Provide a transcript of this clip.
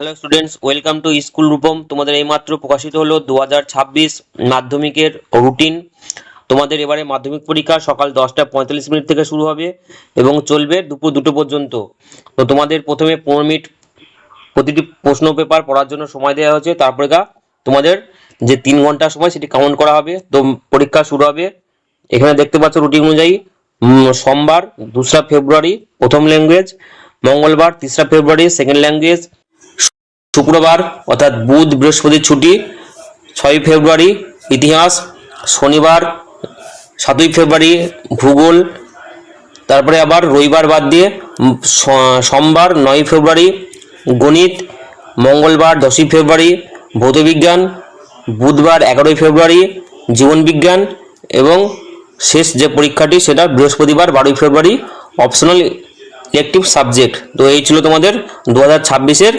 Hello students welcome to school Rupam তোমাদের এইমাত্র প্রকাশিত হলো দু হাজার ছাব্বিশ মাধ্যমিকের রুটিন তোমাদের এবারে মাধ্যমিক পরীক্ষা সকাল দশটা পঁয়তাল্লিশ মিনিট থেকে শুরু হবে এবং চলবে দুপুর দুটো পর্যন্ত। তো তোমাদের প্রথমে পনেরো মিনিট প্রতিটি প্রশ্ন পেপার পড়ার জন্য সময় দেওয়া হয়েছে। তারপরে গা, তোমাদের যে তিন ঘণ্টা সময় সেটি কাউন্ট করা হবে। তো পরীক্ষা শুরু হবে। এখানে দেখতে পাচ্ছ রুটিন অনুযায়ী সোমবার, দোসরা ফেব্রুয়ারি প্রথম ল্যাঙ্গুয়েজ মঙ্গলবার, তেসরা ফেব্রুয়ারি সেকেন্ড ল্যাঙ্গুয়েজ শুক্রবার, অর্থাৎ বুধ বৃহস্পতির ছুটি ছয়ই ফেব্রুয়ারি, ইতিহাস, শনিবার, সাতই ফেব্রুয়ারি, ভূগোল, তারপরে আবার রবিবার বাদ দিয়ে সোমবার, নয় ফেব্রুয়ারি, গণিত, মঙ্গলবার, দশই ফেব্রুয়ারি, ভৌতবিজ্ঞান, বুধবার, এগারোই ফেব্রুয়ারি, জীবনবিজ্ঞান এবং শেষ যে পরীক্ষাটি সেটা বৃহস্পতিবার, বারোই ফেব্রুয়ারি অপশনাল ইলেকটিভ সাবজেক্ট তো এই ছিল তোমাদের দু হাজার ছাব্বিশের